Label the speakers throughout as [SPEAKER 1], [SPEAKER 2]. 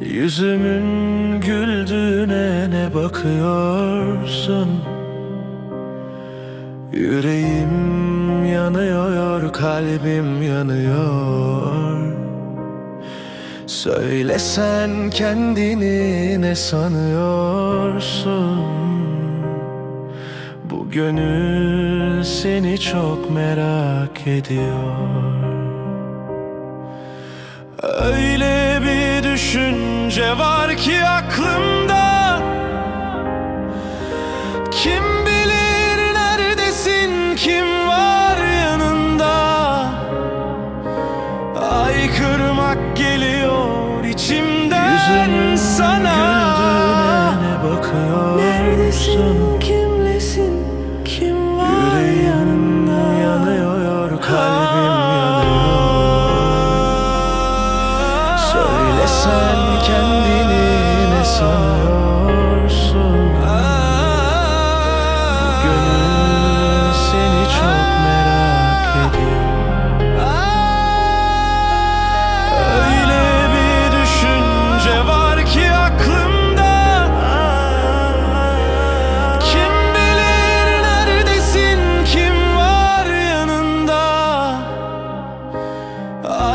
[SPEAKER 1] Yüzümün güldüğüne ne bakıyorsun? Yüreğim yanıyor, kalbim yanıyor. Söylesen kendini ne sanıyorsun? Bu gönül seni çok merak ediyor. Öyle düşünce var ki aklımda. Kim bilir neredesin, kim var yanında? Ay kırmak geliyor içimden
[SPEAKER 2] Yüzümün
[SPEAKER 1] sana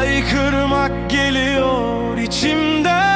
[SPEAKER 1] Haykırmak geliyor içimden.